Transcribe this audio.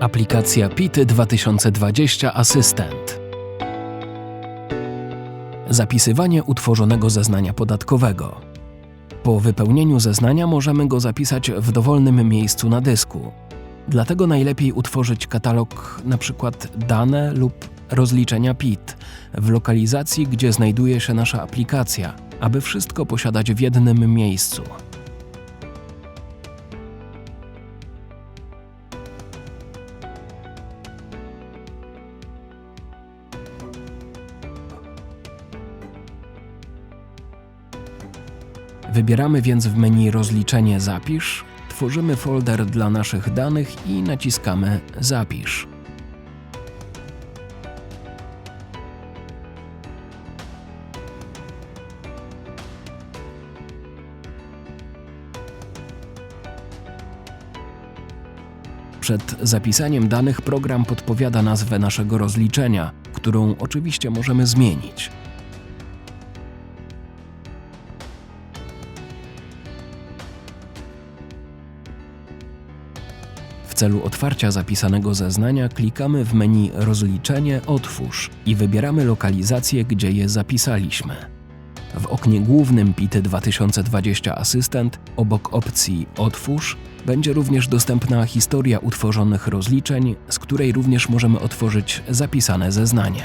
Aplikacja PIT 2020 Asystent. Zapisywanie utworzonego zeznania podatkowego. Po wypełnieniu zeznania możemy go zapisać w dowolnym miejscu na dysku. Dlatego najlepiej utworzyć katalog np. dane lub rozliczenia PIT w lokalizacji, gdzie znajduje się nasza aplikacja, aby wszystko posiadać w jednym miejscu. Wybieramy więc w menu Rozliczenie Zapisz, tworzymy folder dla naszych danych i naciskamy Zapisz. Przed zapisaniem danych program podpowiada nazwę naszego rozliczenia, którą oczywiście możemy zmienić. Celu otwarcia zapisanego zeznania klikamy w menu Rozliczenie Otwórz i wybieramy lokalizację, gdzie je zapisaliśmy. W oknie głównym PIT 2020 Asystent obok opcji Otwórz będzie również dostępna historia utworzonych rozliczeń, z której również możemy otworzyć zapisane zeznanie.